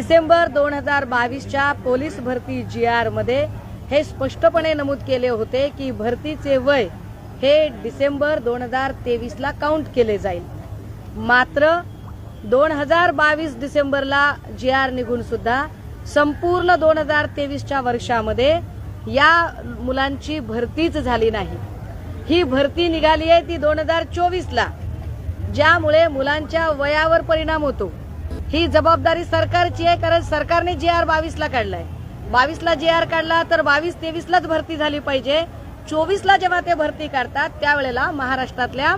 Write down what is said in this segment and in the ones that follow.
डिसेंबर दोन हजार बावीसच्या पोलीस भरती जी आरमध्ये हे स्पष्टपणे नमूद केले होते की भरतीचे वय हे डिसेंबर दोन हजार तेवीसला काउंट केले जाईल. मात्र दोन हजार बावीस डिसेंबरला जी आर निघून सुद्धा संपूर्ण दोन हजार तेवीसच्या वर्षामध्ये या मुलांची भरतीच झाली नाही. ही भरती निघाली आहे ती दोन हजार चोवीसला ज्यामुळे मुलांच्या वयावर परिणाम होतो. ही जबाबदारी सरकारची आहे कारण सरकारने जे आर बावीसला काढलाय. बावीसला जे आर काढला तर बावीस तेवीसलाच भरती झाली पाहिजे. चोवीसला जेव्हा ते भरती काढतात त्यावेळेला महाराष्ट्रातल्या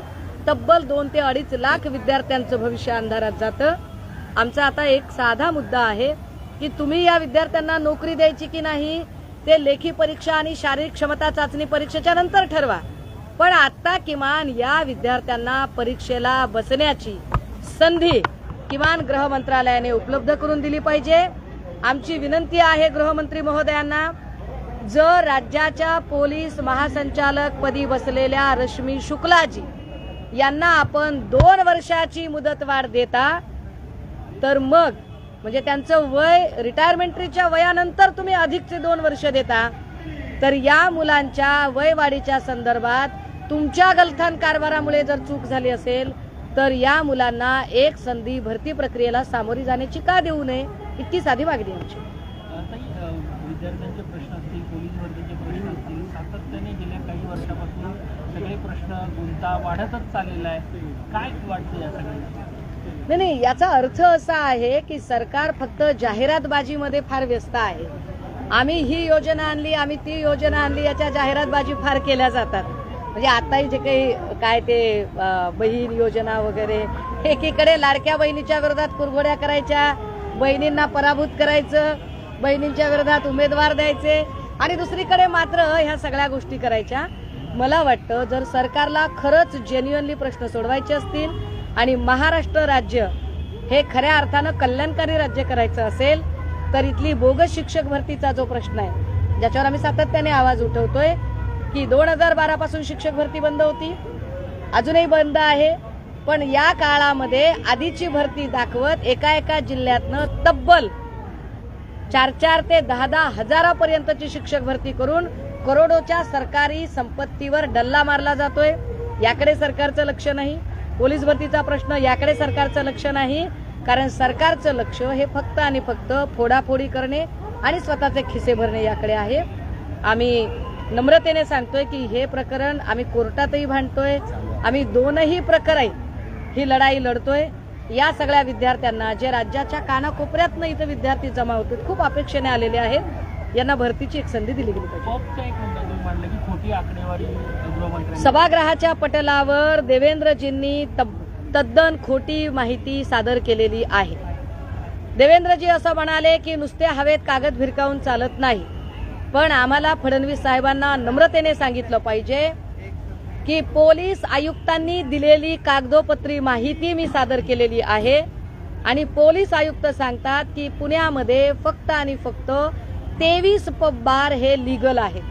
तब्बल दोन ते अडीच लाख विद्यार्थ्यांचं भविष्य अंधारात जातं. आमचा आता एक साधा मुद्दा आहे की तुम्ही या विद्यार्थ्यांना नोकरी द्यायची की नाही ते लेखी परीक्षा आणि शारीरिक क्षमता चाचणी परीक्षेच्या नंतर ठरवा. पण आता किमान या विद्यार्थ्यांना परीक्षेला बसण्याची संधी किमान गृह मंत्रालयाने उपलब्ध करून दिली पाहिजे. आमची विनंती आहे गृहमंत्री महोदयांना जर राज्याच्या पोलीस महासंचालक पदी बसलेल्या रश्मी शुक्लाजी यांना आपण दोन वर्षाची मुदतवाढ देता तर मग म्हणजे त्यांचं वय रिटायरमेंटरीच्या वयानंतर तुम्ही अधिकचे दोन वर्ष देता तर या मुलांच्या वयवाढीच्या संदर्भात तुमच्या गलथान कारभारामुळे जर चूक झाली असेल तर या मुलांना एक संधी भरती प्रक्रियेला सामोरी जाण्याची का देऊ नये इतकी साधी मागणी आमची. ताई, अ, विद्यार्थ्यांचे प्रश्न असतील पोलीस भरतीचे प्रश्न असतील सातत्याने गेल्या काही वर्षापासून सगळे प्रश्न गुंता वाढतच चाललेला आहे. काय वाटतं या सगळ्या नाही नाही याचा अर्थ असा आहे की सरकार फक्त जाहिरातबाजीमध्ये फार व्यस्त आहे. आम्ही ही योजना आणली आम्ही ती योजना आणली याच्या जाहिरातबाजी फार केल्या जातात. म्हणजे आताही जे काही काय ते बहीण योजना वगैरे एकीकडे लाडक्या बहिणीच्या विरोधात कुरघोड्या करायच्या बहिणींना पराभूत करायचं बहिणींच्या विरोधात उमेदवार द्यायचे आणि दुसरीकडे मात्र ह्या सगळ्या गोष्टी करायच्या. मला वाटतं जर सरकारला खरंच जेन्युअनली प्रश्न सोडवायचे असतील आणि महाराष्ट्र राज्य हे खऱ्या अर्थानं कल्याणकारी राज्य करायचं असेल तर इथली बोगस शिक्षक भरतीचा जो प्रश्न आहे ज्याच्यावर आम्ही सातत्याने आवाज उठवतोय की दोन हजार बारा पासून शिक्षक भरती बंद होती. अजूनही बंद आहे. पण या काळामध्ये आधीची भरती दाखवत एका एका जिल्ह्यातनं तब्बल चार चार ते दहा दहा हजारापर्यंतची शिक्षक भरती करून करोडोच्या सरकारी संपत्तीवर डल्ला मारला जातोय. याकडे सरकारचं लक्ष नाही. पोलीस भरतीचा प्रश्न याकडे सरकारचं लक्ष नाही. कारण सरकारचं लक्ष हे फक्त आणि फक्त फोडाफोडी करणे आणि स्वतःचे खिसे भरणे याकडे आहे. आम्ही नम्रतेने सांगतोय की हे प्रकरण आम्ही कोर्टातही भांडतोय. आम्ही दोनही प्रकारे ही लढाई लढतोय. या सगळ्या विद्यार्थ्यांना जे राज्याच्या कानाकोपऱ्यातनं इथं विद्यार्थी जमा होतात खूप अपेक्षेने आलेले आहेत. यांना भरतीची एक संधी दिली गेली पाहिजे. सभागृहाच्या पटलावर देवेंद्रजींनी तद्दन खोटी माहिती सादर केलेली आहे. देवेंद्रजी असं म्हणाले की नुसते हवेत कागद भिरकावून चालत नाही. पण आम्हाला फडणवीस साहेबांना नम्रतेने सांगितलं पाहिजे की पोलीस आयुक्तांनी दिलेली कागदोपत्री माहिती मी सादर केलेली आहे. आणि पोलीस आयुक्त सांगतात की पुण्यामध्ये फक्त आणि फक्त तेवीस पब बार हे लिगल आहेत.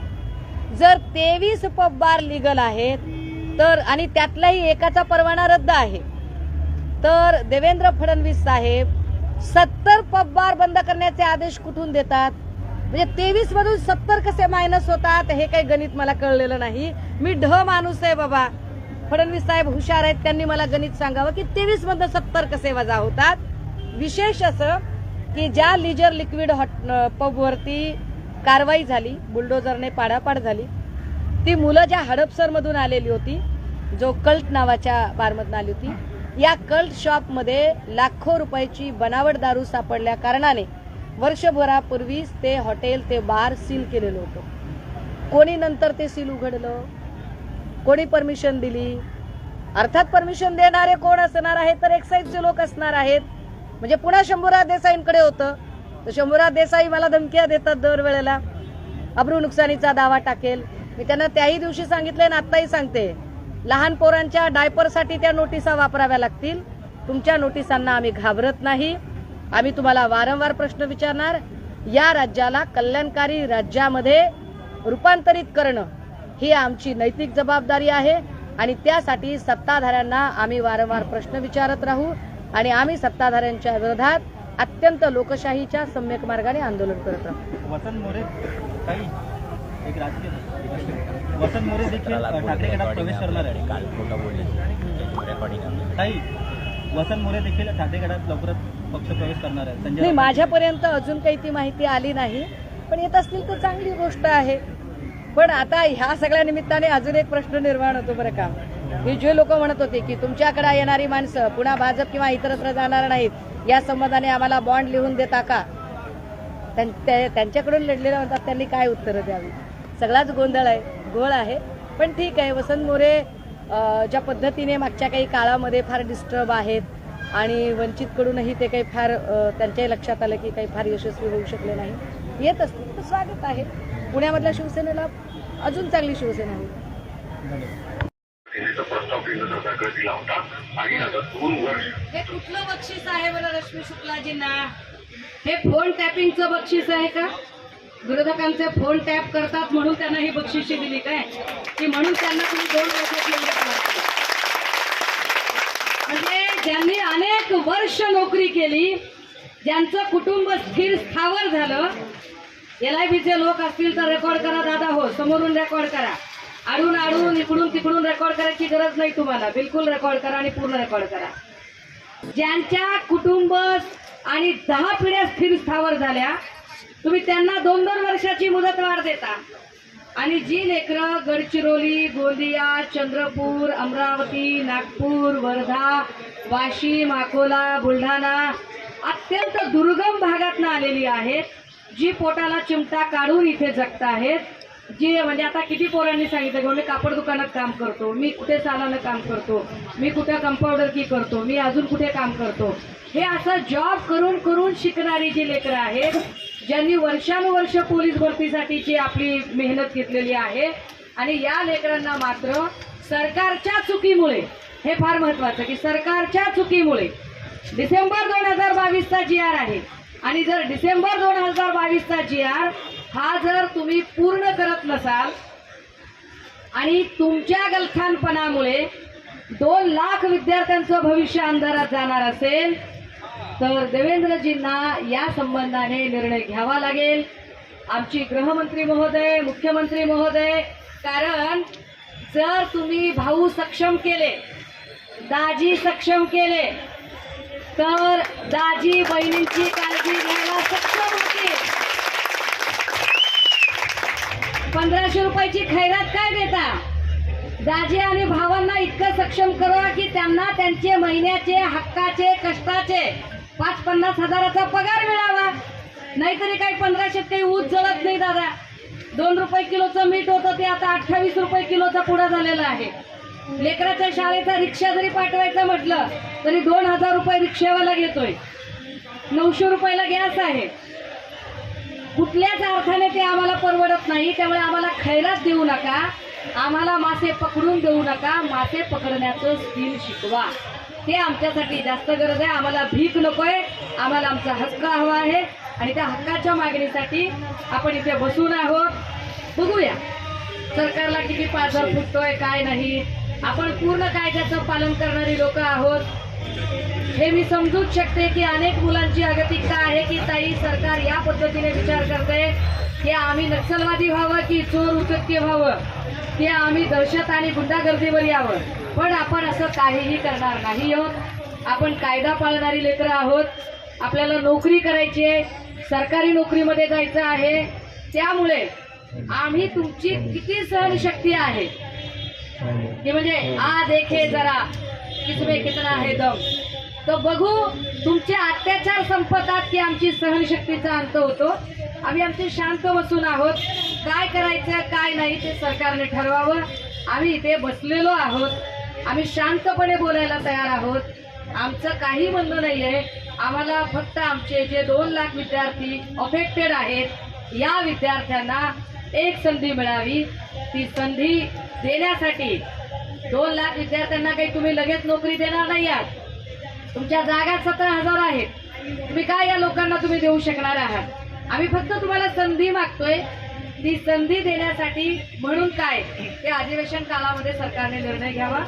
जर तेवीस पब बार लिगल आहेत तर आणि त्यातलाही एकाचा परवाना रद्द आहे तर देवेंद्र फडणवीस साहेब सत्तर पब बार बंद करण्याचे आदेश कुठून देतात? म्हणजे तेवीस मधून सत्तर कसे मायनस होतात हे काही गणित मला कळलेलं नाही. मी ढ माणूस आहे बाबा. फडणवीस साहेब हुशार आहेत त्यांनी मला गणित सांगावं की तेवीस मधून सत्तर कसे वजा होतात? विशेष असं की ज्या लिजर लिक्विड हॉट पबवरती कारवाई झाली बुलडोझरने पाडापाड झाली ती मुलं ज्या हडपसरमधून आलेली होती जो कल्ट नावाच्या बारमधून आली होती या कल्ट शॉपमध्ये लाखो रुपयाची बनावट दारू सापडल्या कारणाने वर्षभरापूर्वीच ते हॉटेल ते बार सील केलेलं होतं. कोणी नंतर ते सील उघडलं? कोणी परमिशन दिली? अर्थात परमिशन देणारे कोण असणार आहेत? तर एक्साईजचे लोक असणार आहेत. म्हणजे पुन्हा शंभूराज देसाईंकडे होतं. तर शंभूराज देसाई मला धमक्या देतात दरवेळेला. अब्रू नुकसानीचा दावा टाकेल. मी त्यांना त्याही दिवशी सांगितले आणि आत्ताही सांगते. लहान पोरांच्या डायपरसाठी त्या नोटिसा वापराव्या लागतील. तुमच्या नोटिसांना आम्ही घाबरत नाही. आम्ही तुम्हाला वारंवार प्रश्न विचारणार या राज्याला कल्याणकारी राज्यामध्ये रूपांतरित करणं ही आमची नैतिक जबाबदारी आहे आणि त्यासाठी सत्ताधाऱ्यांना आम्ही वारंवार प्रश्न विचारत राहू आणि आम्ही सत्ताधाऱ्यांच्या विरोधात अत्यंत लोकशाहीच्या सम्यक मार्गाने आंदोलन करत राहू. वसंत मोरे एक राजकीय. वसंत मोरे देखील ठाकरे गटात प्रवेश करणार आहे काल खोटं बोलले. वसंत मोरे देखील ठाकरे गटात लवकरच पक्ष प्रवेश करणार संजय. माझ्यापर्यंत अजून काही ती माहिती आली नाही पण येत असतील तर चांगली गोष्ट आहे. पण आता ह्या सगळ्या निमित्ताने अजून एक प्रश्न निर्माण होतो बरं का. ही जे लोक म्हणत होते की तुमच्याकडे येणारी माणसं पुन्हा भाजप किंवा इतरत्र जाणार नाहीत या संबंधाने आम्हाला बॉन्ड लिहून देता का? त्यां- त्या- त्यांच्याकडून लढलेल्या म्हणतात त्यांनी काय उत्तरं द्यावी? सगळाच गोंधळ आहे गोळ आहे. पण ठीक आहे वसंत मोरे ज्या पद्धतीने मागच्या काही काळामध्ये फार डिस्टर्ब आहेत आणि वंचितकडूनही ते काही फार त्यांच्याही लक्षात आलं की काही फार यशस्वी होऊ शकले नाही. येत असतील तर स्वागत आहे. पुण्यामधल्या शिवसेनेला अजून चांगली शिवसेना होईल हे कुठलं बक्षीस आहे बरं रश्मी शुक्लाजींना? हे फोन टॅपिंगचं बक्षीस आहे का? विरोधकांचे फोन टॅप करतात म्हणून त्यांना ही बक्षिशी दिली काय? की म्हणून त्यांना तुम्ही दोन म्हणजे ज्यांनी अनेक वर्ष नोकरी केली ज्यांचं कुटुंब स्थिर स्थावर झालं एल आय बीचे लोक असतील तर रेकॉर्ड करा दादा हो समोरून रेकॉर्ड करा. आडून आडून इकडून तिकडून रेकॉर्ड करायची गरज नाही तुम्हाला. बिलकुल रेकॉर्ड करा आणि पूर्ण रेकॉर्ड करा. ज्यांच्या कुटुंब आणि दहा पिढ्या स्थिर स्थावर झाल्या तुम्ही त्यांना दोन दोन वर्षाची मुदत वाढ देता. आणि जी लेकरं गडचिरोली गोंदिया चंद्रपूर अमरावती नागपूर वर्धा वाशिम अकोला बुलढाणा अत्यंत दुर्गम भागातनं आलेली आहेत जी पोटाला चिमटा काढून इथे जगत आहेत जी म्हणजे आता किती पोरांनी सांगितलं की मी कापड दुकानात काम करतो मी कुठे सालानं काम करतो मी कुठे कंपाऊंडर की करतो मी अजून कुठे काम करतो. हे असं जॉब करून करून शिकणारी जी लेकरं आहेत ज्यांनी वर्षानुवर्ष पोलीस भरतीसाठीची आपली मेहनत घेतलेली आहे आणि या लेकरांना मात्र सरकारच्या चुकीमुळे हे फार महत्वाचं की सरकारच्या चुकीमुळे डिसेंबर दोन हजार बावीसचा जी आर आहे आणि जर डिसेंबर दोन हजार बावीसचा जी आर हा जर तुम्ही पूर्ण करत नसाल आणि तुमच्या गलथानपणामुळे दोन लाख विद्यार्थ्यांचं भविष्य अंधारात जाणार असेल तर देवेंद्रजींना या संबंधाने निर्णय घ्यावा लागेल. आमची गृहमंत्री महोदय मुख्यमंत्री महोदय कारण जर तुम्ही भाऊ सक्षम केले दाजी सक्षम केले तर दाजी बहिणींची काळजी घ्यायला सक्षम होतील. पंधराशे रुपयाची खैरात काय देता? दाजी आणि भावांना इतकं सक्षम करा की त्यांना त्यांचे महिन्याचे हक्काचे कष्टाचे पाच पन्नास हजाराचा पगार मिळावा. नाहीतरी काही पंधराशे काही ऊस जळत नाही दादा. दोन रुपये किलोचं मीठ होतं ते आता अठ्ठावीस रुपये किलोचा पुढा झालेला आहे. लेकराच्या शाळेचा रिक्षा जरी पाठवायचं म्हटलं तरी दोन हजार रुपये रिक्षावाला घेतोय. नऊशे रुपयाला गॅस आहे. कुठल्याच अर्थाने ते आम्हाला परवडत नाही त्यामुळे आम्हाला खैरात देऊ नका. आम्हाला मासे पकडून देऊ नका. मासे पकडण्याचं स्किल शिकवा. ते आमच्यासाठी जास्त गरज आहे. आम्हाला भीक नकोय. आम्हाला आमचा हक्क हवा आहे. आणि त्या हक्काच्या मागणीसाठी आपण इथे बसून आहोत. बघूया. सरकारला किती पाझर फुटतोय काय नाही. आपण पूर्ण कायद्याचं पालन करणारी लोक आहोत. हे मी समजूच शकते की अनेक मुलांची अगतिकता आहे की ताई सरकार या पद्धतीने विचार करते. की आम्ही नक्षलवादी व्हावं की चोर उचक्य व्हावं? की आम्ही दहशत आणि गुंडागर्दीवर यावं. पण आपण असं काहीही करणार नाही आहोत. आपण कायदा पाळणारी लेकरं आहोत. आपल्याला नोकरी करायची आहे. सरकारी नोकरीमध्ये जायचं आहे. त्यामुळे आम्ही तुमची किती सहनशक्ती आहे? की म्हणजे आ देखे जरा. किसमें कितना आहे दम. तर बघू तुमचे अत्याचार संपतात की आमची सहनशक्तीचा अंत होतो. आम्ही आमचे शांत बसून आहोत. काय करायचं काय नाही ते सरकारने ठरवावं. आम्ही इथे बसलेलो आहोत. आम्ही शांतपणे बोलायला तयार आहोत. आमचं काही म्हणणं नाही आहे आम्हाला फक्त आमचे जे दोन लाख विद्यार्थी अफेक्टेड आहेत या विद्यार्थ्यांना एक संधी मिळावी. ती संधी देण्यासाठी दोन लाख विद्यार्थ्यांना काही तुम्ही लगेच नोकरी देणार नाही आहात. तुमच्या जागा सतरा हजार आहेत. तुम्ही काय या लोकांना तुम्ही देऊ शकणार आहात? आम्ही फक्त तुम्हाला संधी मागतोय. ती संधी देण्यासाठी म्हणून काय ते अधिवेशन कालामध्ये सरकारने निर्णय घ्यावा?